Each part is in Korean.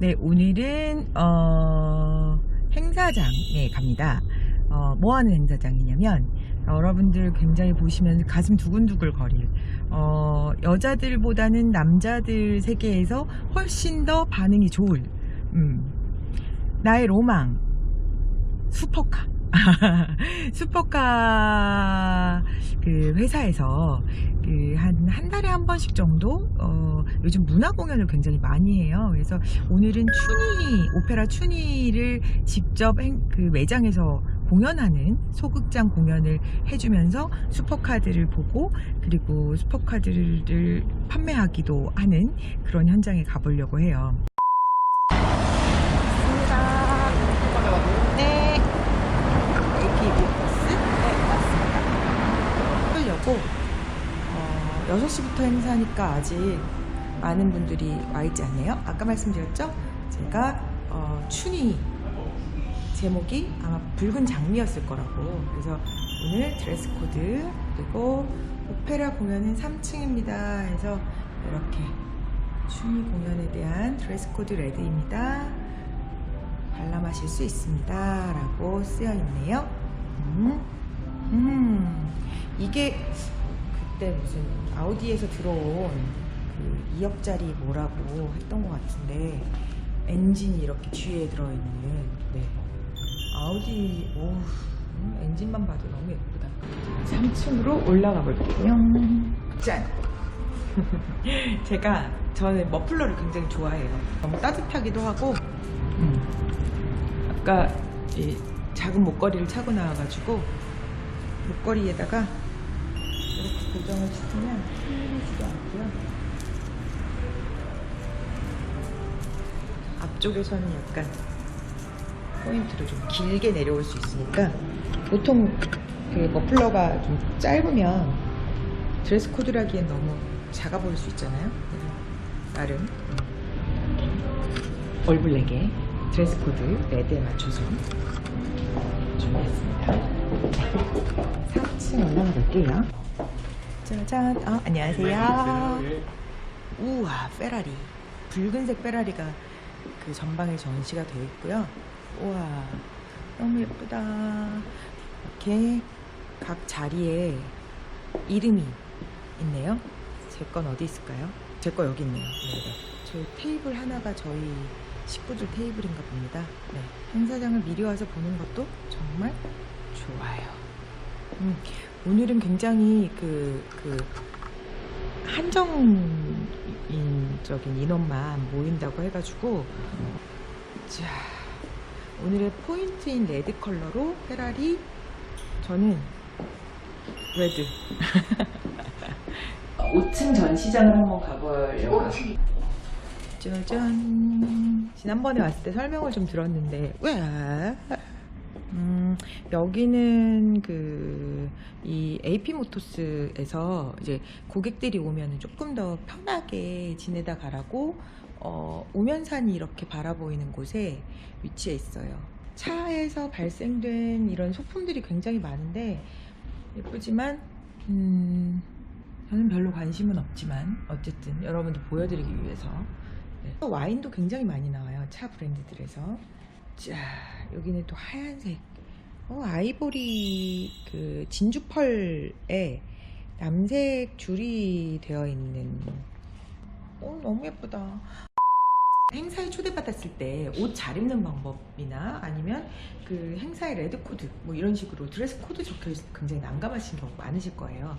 네, 오늘은 어, 행사장에 갑니다. 어, 뭐 하는 행사장이냐면 어, 여러분들 굉장히 보시면 가슴 두근두글 거릴 어, 여자들보다는 남자들 세계에서 훨씬 더 반응이 좋을 음, 나의 로망 슈퍼카 슈퍼카 그 회사에서 그한한 달에 한 번씩 정도 어, 요즘 문화 공연을 굉장히 많이 해요. 그래서 오늘은 춘희 오페라 춘희를 직접 행- 그 매장에서 공연하는 소극장 공연을 해주면서 슈퍼카드를 보고 그리고 슈퍼카드를 판매하기도 하는 그런 현장에 가보려고 해요. 네. AP 모터스? 네, 하려고 어, 6시부터 행사니까 아직 많은 분들이 와 있지 않네요. 아까 말씀드렸죠? 제가 어, 춘희 제목이 아마 붉은 장미였을 거라고. 그래서 오늘 드레스 코드 그리고 오페라 공연은 3층입니다. 해서 이렇게 춘희 공연에 대한 드레스 코드 레드입니다. 관람하실 수 있습니다. 라고 쓰여 있네요. 음, 음, 이게 그때 무슨 아우디에서 들어온 그 2억짜리 뭐라고 했던 것 같은데 엔진이 이렇게 뒤에 들어있는 네. 아우디 오 음, 엔진만 봐도 너무 예쁘다. 3층으로 올라가 볼게요. 짠. 제가 저는 머플러를 굉장히 좋아해요. 너무 따뜻하기도 하고 음. 아까 이 작은 목걸이를 차고 나와가지고 목걸이에다가 고정을 시키면 흔들리지도 않고요. 앞쪽에서는 약간 포인트로 좀 길게 내려올 수 있으니까 보통 그 머플러가 좀 짧으면 드레스 코드라기엔 너무 작아 보일 수 있잖아요. 나름 얼굴내게 드레스 코드 레드에 맞춰서 준비했습니다. 3층 올라가 볼게요. 짜잔. 아, 안녕하세요. 우와, 페라리. 붉은색 페라리가 그 전방에 전시가 되어 있고요. 우와, 너무 예쁘다. 이렇게 각 자리에 이름이 있네요. 제 건 어디 있을까요? 제 거 여기 있네요. 네네. 저 테이블 하나가 저희 식구들 테이블인가 봅니다. 네. 행사장을 미리 와서 보는 것도 정말 좋아요. 음, 오늘은 굉장히 그, 그, 한정인적인 인원만 모인다고 해가지고, 자, 오늘의 포인트인 레드 컬러로 페라리, 저는 레드. 5층 전시장을 한번 가보려고. 짜잔. 지난번에 왔을 때 설명을 좀 들었는데, 왜? 음, 여기는 그, 이 AP 모토스에서 이제 고객들이 오면 조금 더 편하게 지내다 가라고, 어, 우면산이 이렇게 바라보이는 곳에 위치해 있어요. 차에서 발생된 이런 소품들이 굉장히 많은데, 예쁘지만, 음, 저는 별로 관심은 없지만, 어쨌든 여러분들 보여드리기 위해서. 네. 와인도 굉장히 많이 나와요. 차 브랜드들에서. 자, 여기는 또 하얀색. 어, 아이보리 그 진주펄에 남색 줄이 되어 있는. 어, 너무 예쁘다. 행사에 초대받았을 때 옷 잘 입는 방법이나 아니면 그 행사의 레드 코드 뭐 이런 식으로 드레스 코드 적혀 있을 때 굉장히 난감하신 경우 많으실 거예요.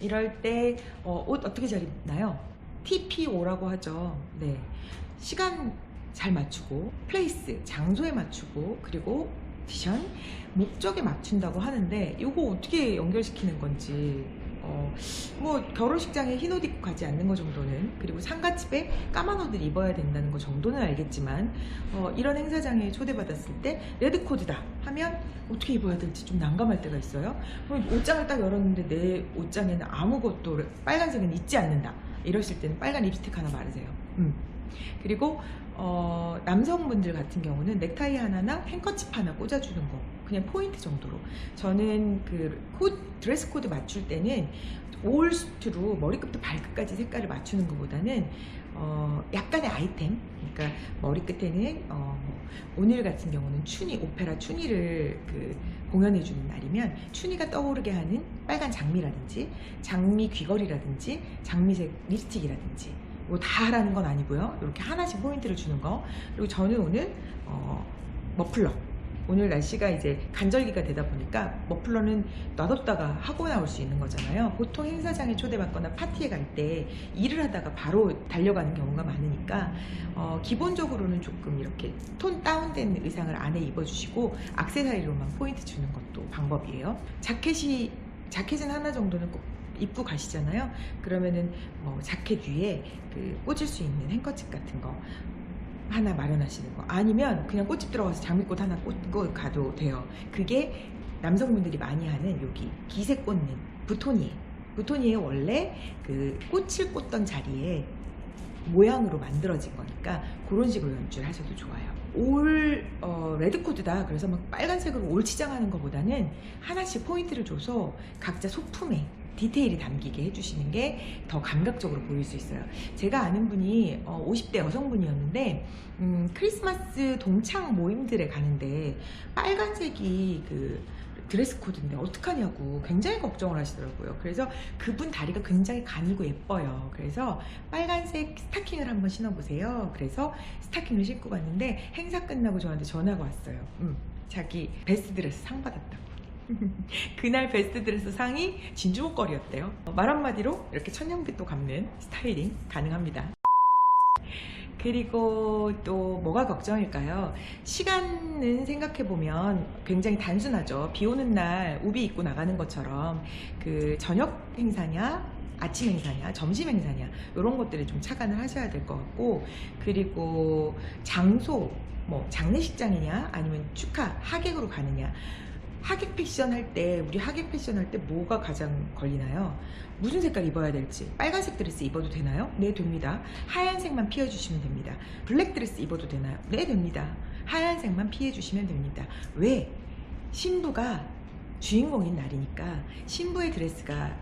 이럴 때 어, 옷 어떻게 잘 입나요? TPO라고 하죠. 네. 시간 잘 맞추고 플레이스 장소에 맞추고 그리고 디션 목적에 맞춘다고 하는데 이거 어떻게 연결시키는 건지 어, 뭐 결혼식장에 흰옷 입고 가지 않는 것 정도는 그리고 상가집에 까만 옷을 입어야 된다는 것 정도는 알겠지만 어, 이런 행사장에 초대받았을 때 레드 코드다 하면 어떻게 입어야 될지 좀 난감할 때가 있어요. 옷장을 딱 열었는데 내 옷장에는 아무것도 빨간색은 있지 않는다. 이러실 때는 빨간 립스틱 하나 바르세요. 음. 그리고 어, 남성분들 같은 경우는 넥타이 하나나 행커칩 하나 꽂아주는 거 그냥 포인트 정도로. 저는 그 코, 드레스 코드 맞출 때는 올 수트로 머리끝부터 발끝까지 색깔을 맞추는 것보다는 어, 약간의 아이템 그러니까 머리끝에는 어, 뭐 오늘 같은 경우는 춘희 오페라 춘희를 그 공연해 주는 날이면 춘희가 떠오르게 하는 빨간 장미라든지 장미 귀걸이라든지 장미색 립스틱이라든지 뭐 다 하라는 건 아니고요. 이렇게 하나씩 포인트를 주는 거. 그리고 저는 오늘 어, 머플러. 오늘 날씨가 이제 간절기가 되다 보니까 머플러는 놔뒀다가 하고 나올 수 있는 거잖아요. 보통 행사장에 초대받거나 파티에 갈 때 일을 하다가 바로 달려가는 경우가 많으니까 어, 기본적으로는 조금 이렇게 톤 다운된 의상을 안에 입어주시고 악세사리로만 포인트 주는 것도 방법이에요. 자켓이 자켓은 하나 정도는 꼭 입고 가시잖아요. 그러면은 뭐 자켓 위에 그 꽂을 수 있는 행커칩 같은 거 하나 마련하시는 거 아니면 그냥 꽃집 들어가서 장미꽃 하나 꽂고 가도 돼요. 그게 남성분들이 많이 하는 여기 기세 꽂는 부토니에 부토니에 원래 그 꽃을 꽂던 자리에 모양으로 만들어진 거니까 그런 식으로 연출하셔도 좋아요. 올 어, 레드 코드다. 그래서 막 빨간색으로 올 치장하는 것보다는 하나씩 포인트를 줘서 각자 소품에 디테일이 담기게 해주시는 게 더 감각적으로 보일 수 있어요. 제가 아는 분이 어, 50대 여성분이었는데 음, 크리스마스 동창 모임들에 가는데 빨간색이 그 드레스 코드인데 어떡하냐고 굉장히 걱정을 하시더라고요. 그래서 그분 다리가 굉장히 가늘고 예뻐요. 그래서 빨간색 스타킹을 한번 신어보세요. 그래서 스타킹을 신고 갔는데 행사 끝나고 저한테 전화가 왔어요. 음, 자기 베스트 드레스 상 받았다고. 그날 베스트 드레스 상이 진주 목걸이였대요. 어, 말 한마디로 이렇게 천년빛도 갚는 스타일링 가능합니다. 그리고 또 뭐가 걱정일까요? 시간은 생각해보면 굉장히 단순하죠. 비 오는 날 우비 입고 나가는 것처럼 그 저녁 행사냐, 아침 행사냐, 점심 행사냐, 이런 것들을 좀 착안을 하셔야 될 것 같고, 그리고 장소, 뭐 장례식장이냐, 아니면 축하, 하객으로 가느냐, 하객 패션 할 때 우리 하객 패션 할 때 뭐가 가장 걸리나요? 무슨 색깔 입어야 될지 빨간색 드레스 입어도 되나요? 네 됩니다. 하얀색만 피해주시면 됩니다. 블랙 드레스 입어도 되나요? 네 됩니다. 하얀색만 피해주시면 됩니다. 왜? 신부가 주인공인 날이니까 신부의 드레스가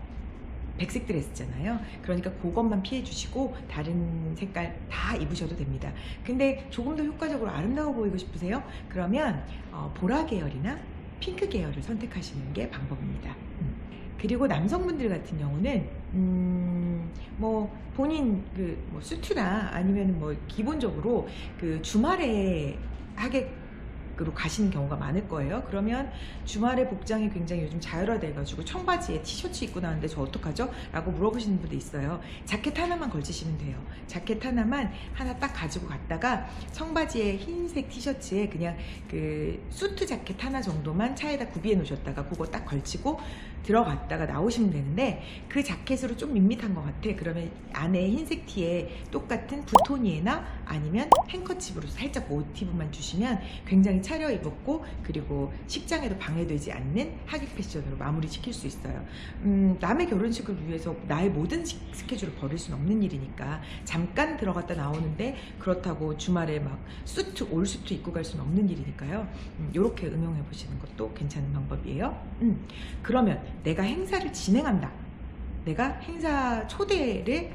백색 드레스잖아요. 그러니까 그것만 피해 주시고 다른 색깔 다 입으셔도 됩니다. 근데 조금 더 효과적으로 아름다워 보이고 싶으세요? 그러면 어, 보라 계열이나 핑크 계열을 선택하시는 게 방법입니다. 음. 그리고 남성분들 같은 경우는 음, 뭐 본인 그 뭐 수트나 아니면 뭐 기본적으로 그 주말에 하객 으로 가시는 경우가 많을 거예요. 그러면 주말에 복장이 굉장히 요즘 자율화돼가지고 청바지에 티셔츠 입고 나왔는데 저 어떡하죠? 라고 물어보시는 분도 있어요. 자켓 하나만 걸치시면 돼요. 자켓 하나만 하나 딱 가지고 갔다가 청바지에 흰색 티셔츠에 그냥 그 수트 자켓 하나 정도만 차에다 구비해 놓으셨다가 그거 딱 걸치고 들어갔다가 나오시면 되는데 그 자켓으로 좀 밋밋한 것 같아. 그러면 안에 흰색 티에 똑같은 부토니에나 아니면 행커칩으로 살짝 모티브만 주시면 굉장히 차려 입었고 그리고 식장에도 방해되지 않는 하객 패션으로 마무리 시킬 수 있어요. 음, 남의 결혼식을 위해서 나의 모든 시- 스케줄을 버릴 수는 없는 일이니까 잠깐 들어갔다 나오는데 그렇다고 주말에 막 수트 올 수트 입고 갈 수는 없는 일이니까요. 이렇게 응용해 보시는 것도 괜찮은 방법이에요. 음, 그러면 내가 행사를 진행한다. 내가 행사 초대를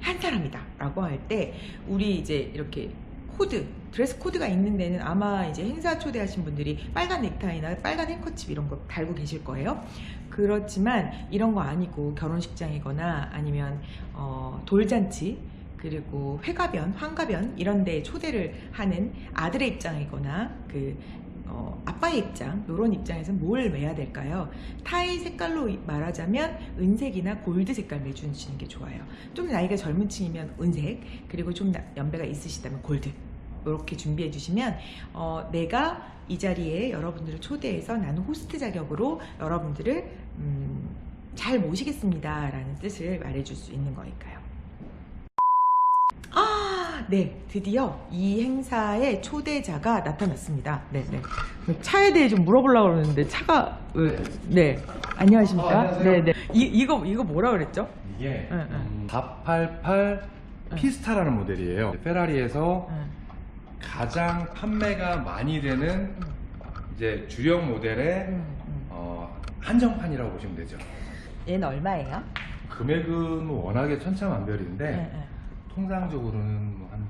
한 사람이다 라고 할 때 우리 이제 이렇게 코드 드레스 코드가 있는 데는 아마 이제 행사 초대하신 분들이 빨간 넥타이나 빨간 행커칩 이런 거 달고 계실 거예요. 그렇지만 이런 거 아니고 결혼식장이거나 아니면 어, 돌잔치 그리고 회가변, 환가변 이런 데 초대를 하는 아들의 입장이거나 그 어, 아빠의 입장 이런 입장에서 뭘 매야 될까요? 타이 색깔로 말하자면 은색이나 골드 색깔 내주시는 게 좋아요. 좀 나이가 젊은 층이면 은색 그리고 좀 나- 연배가 있으시다면 골드 이렇게 준비해 주시면 어, 내가 이 자리에 여러분들을 초대해서 나는 호스트 자격으로 여러분들을 음, 잘 모시겠습니다 라는 뜻을 말해줄 수 있는 거니까요. 아, 네, 드디어 이 행사의 초대자가 나타났습니다. 네, 네. 차에 대해 좀 물어보려고 그러는데 차가 왜- 네, 안녕하십니까? 어. 네, 네. 이 이거 이거 뭐라 그랬죠? 이게 응, 응. 음, 488 응. 피스타라는 모델이에요. 페라리에서 응. 가장 판매가 많이 되는 이제 주력 모델의 음, 음. 어, 한정판이라고 보시면 되죠. 얘는 얼마예요? 금액은 뭐 워낙에 천차만별인데 네, 네. 통상적으로는 뭐한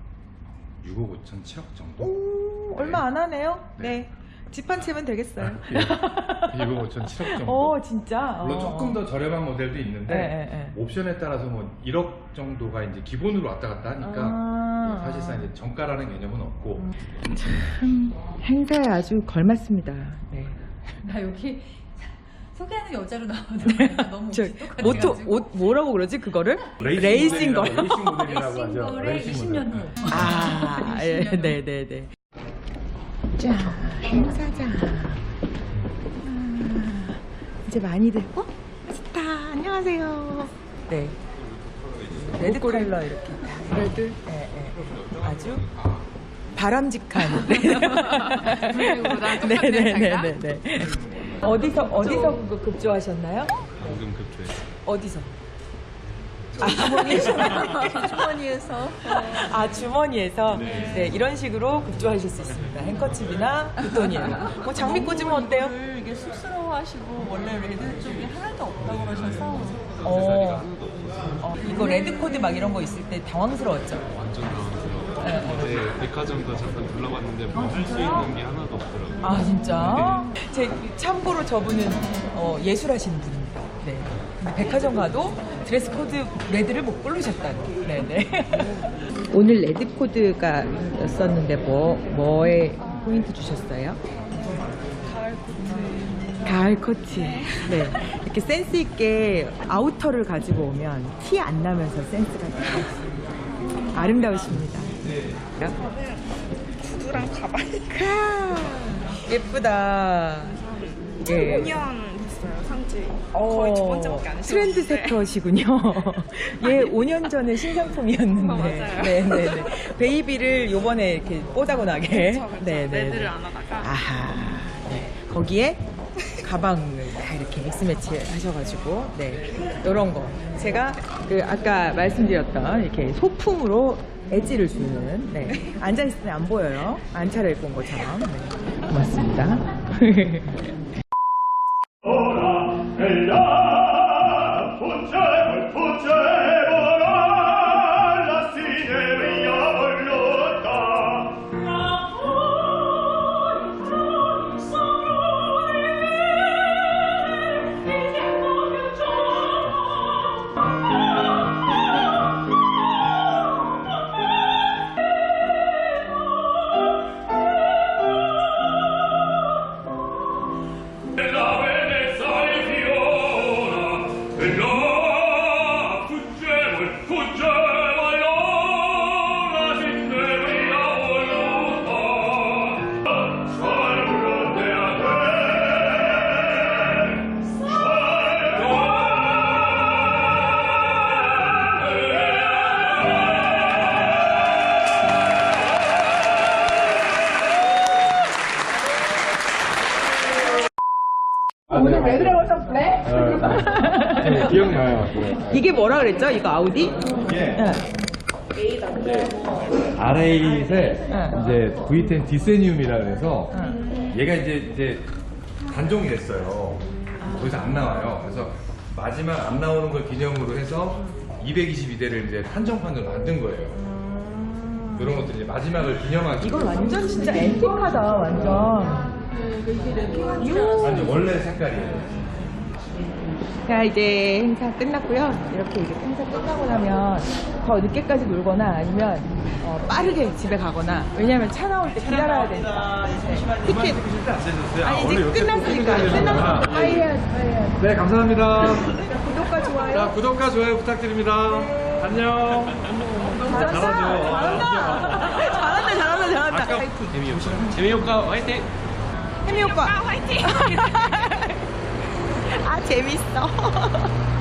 6억 5천 7억 정도. 오, 얼마 안 하네요. 네. 네. 집 한 채면 되겠어요. 6억 5천 7억 정도. 어, 진짜. 물론 어. 조금 더 저렴한 모델도 있는데 네, 네, 네. 옵션에 따라서 뭐 1억 정도가 이제 기본으로 왔다 갔다 하니까 아. 네, 사실상 이제 정가라는 개념은 없고 참 행사에 아주 걸맞습니다. 네. 나 여기 소개하는 여자로 나오는 너무 저 모토 옷 뭐라고 그러지 그거를? 레이싱 걸. 레이싱 모델이라고 하죠. 레이싱 20년 모델. 후 아, 예, 20년 후. 네, 네, 네. 자, 행사장. 아, 이제 많이들, 어? 좋다. 안녕하세요. 네. 레드 컬러 이렇게. 레드? 네, 네. 아주 바람직한. 네, 똑같네, 네, 네? 네, 네. 어디서, 어디서 그거 급조하셨나요? 방금 급조했어요. 어디서? 주머니에서 아 주머니에서 네. 이런 식으로 급조하실 수 있습니다. 행커칩이나 붓돈이나 뭐 장미 꽂으면 어때요? 이게 쑥스러워하시고 원래 레드 쪽이 하나도 없다고 그러셔서 어, 어, 이거 레드 코드 막 이런 거 있을 때 당황스러웠죠. 완전 당황스러워. 어제 백화점도 잠깐 둘러봤는데 뭐 할 수 있는 게 하나도 없더라고요. 아 진짜? 제 참고로 저분은 어, 예술하시는 분입니다. 네. 근데 백화점 가도 드레스 코드 레드를 못 고르셨다니. 네네. 오늘 레드 코드가 였었는데 뭐 뭐에 포인트 주셨어요? 가을 코트. 네. 이렇게 센스 있게 아우터를 가지고 오면 티 안 나면서 센스가. 아름다우십니다. 구두랑 가방 예쁘다. 예. 5년 됐어요 산지 어, 거의 두 번째밖에 안 했어요 트렌드 세터시군요. 예, 5년 전에 신상품이었는데. 어, 맞아요. 네네네. 베이비를 요번에 이렇게 뽀다고 나게. 그쵸, 그쵸. 네네. 레드를 안 하다가 아하. 네. 거기에 가방을 다 이렇게 믹스매치 하셔가지고, 네. 요런 거. 제가 그 아까 말씀드렸던 이렇게 소품으로 엣지를 주는, 네. 앉아있으면 안 보여요. 안 차려입고 온 것처럼. 네. 고맙습니다. 이게 뭐라 그랬죠? 이거 아우디? 이게 응. R8의 응. 이제 V10 디세니움이라 그래서 응. 얘가 이제 이제 단종이 됐어요. 더 이상 안 나와요. 그래서 마지막 안 나오는 걸 기념으로 해서 222대를 이제 한정판으로 만든 거예요. 이런 것들 이제 마지막을 기념하기. 이건 완전 진짜 앤틱하다, 완전. 아니 원래 색깔이에요. 자, 이제 행사 끝났고요. 이렇게 이제 행사 끝나고 나면 더 늦게까지 놀거나 아니면 어, 빠르게 집에 가거나 왜냐면 차 나올 때 기다려야 되니까. 네. 티켓. 아니, 이제 끝났으니까. 끝났으니까 빨리 해야지, 빨리 해야지. 네 감사합니다. 구독과 좋아요. 자 구독과 좋아요 부탁드립니다. 안녕. 잘한다. 잘한다. 잘한다, 잘한다, 잘한다. 재미없가 화이팅! 오빠. 화이팅! 아, 재밌어.